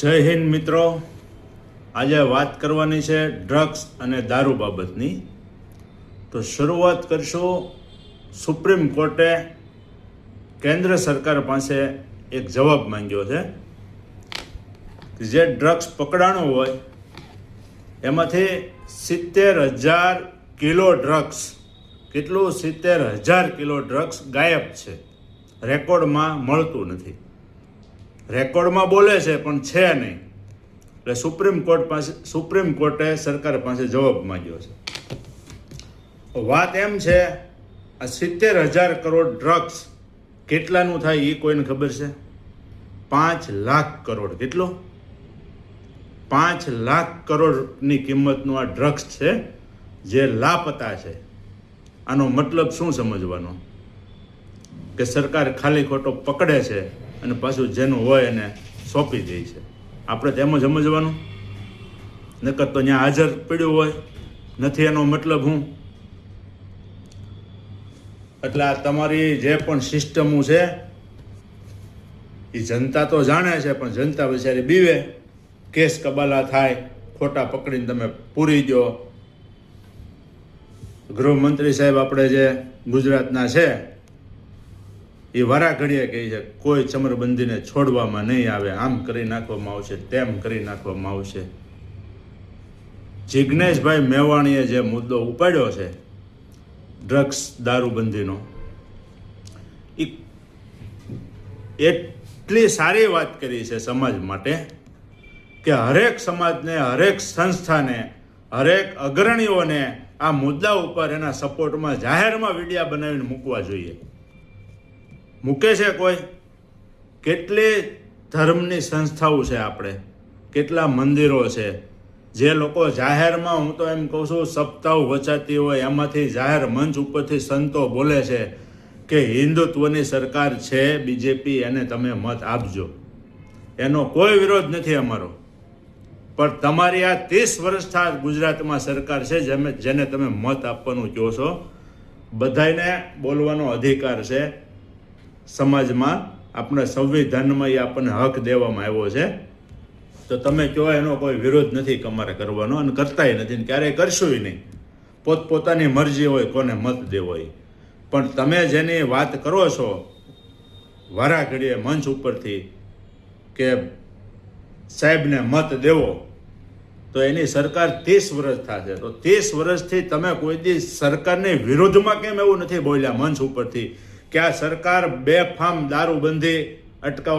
જય હિન્દ મિત્રો. આજે વાત કરવાની છે ડ્રગ્સ અને દારૂ બાબતની. તો શરૂઆત કરશું સુપ્રીમ કોર્ટે કેન્દ્ર સરકાર પાસે એક જવાબ માંગ્યો છે જે ડ્રગ્સ પકડાણું હોય, એમાંથી સિત્તેર હજાર કિલો ડ્રગ્સ કેટલું? સિત્તેર હજાર કિલો ડ્રગ્સ ગાયબ છે. રેકોર્ડમાં મળતું નથી. રેકોર્ડમાં બોલે છે, પણ છે નહીં. એટલે સુપ્રીમ કોર્ટ પાસે, સુપ્રીમ કોર્ટે સરકાર પાસે જવાબ માંગ્યો છે. વાત એમ છે, આ સિત્તેર હજાર કરોડ ડ્રગ્સ કેટલાનું થાય એ કોઈને ખબર છે? પાંચ લાખ કરોડ. કેટલો? પાંચ લાખ કરોડની કિંમતનું આ ડ્રગ્સ છે, જે લાપતા છે. આનો મતલબ શું સમજવાનો? કે સરકાર ખાલી ખોટો પકડે છે અને પાછું જેનું હોય એને સોંપી દે છે. આપણે તેમ જ સમજવાનું. નકર તો ત્યાં હાજર પડ્યું હોય. નથી એનો મતલબ હું. એટલે આ તમારી જે પણ સિસ્ટમો છે એ જનતા તો જાણે છે, પણ જનતા બિચારી બીવે. કેસ કબાલા થાય, ખોટા પકડીને તમે પૂરી દો. ગૃહમંત્રી સાહેબ આપણે જે ગુજરાતના છે એ વારા ઘડીએ કહે છે, કોઈ ચમરબંધીને છોડવામાં નહીં આવે, આમ કરી નાખવામાં આવશે, તેમ કરી નાખવામાં આવશે. જિજ્ઞેશભાઈ મેવાણીએ જે મુદ્દો ઉપાડ્યો છે, ડ્રગ્સ દારૂબંધીનો એટલી સારી વાત કરી છે સમાજ માટે કે હરેક સમાજને, હરેક સંસ્થાને, હરેક અગ્રણીઓને આ મુદ્દા ઉપર એના સપોર્ટમાં જાહેરમાં વિડીયા બનાવીને મૂકવા જોઈએ. મૂકે છે કોઈ? કેટલી ધર્મની સંસ્થાઓ છે આપણે? કેટલા મંદિરો છે? જે લોકો જાહેરમાં, હું તો એમ કહું છું, સપ્તાહ વચાતી હોય, એમાંથી જાહેર મંચ ઉપરથી સંતો બોલે છે કે હિન્દુત્વની સરકાર છે, બીજેપી, એને તમે મત આપજો. એનો કોઈ વિરોધ નથી અમારો. પણ તમારી આ ત્રીસ વર્ષથી ગુજરાતમાં સરકાર છે, જેમ જેને તમે મત આપવાનું કહો છો બધાને બોલવાનો અધિકાર છે. સમાજમાં આપણે સંવિધાનમાં એ આપણને હક દેવામાં આવ્યો છે. તો તમે કહો એનો કોઈ વિરોધ નથી અમારે કરવાનો અને કરતાય નથી ક્યારેય કરશું નહીં. પોતપોતાની મરજી હોય કોને મત દેવો હોય. પણ તમે જેની વાત કરો છો વારા ઘડીએ મંચ ઉપરથી કે સાહેબને મત દેવો, તો એની સરકાર ત્રીસ વર્ષ થશે. તો ત્રીસ વર્ષથી તમે કોઈ દી સરકારની વિરોધમાં કેમ એવું નથી બોલ્યા મંચ ઉપરથી? કે આ સરકાર બેફામ દારૂબંધી અટકાવવા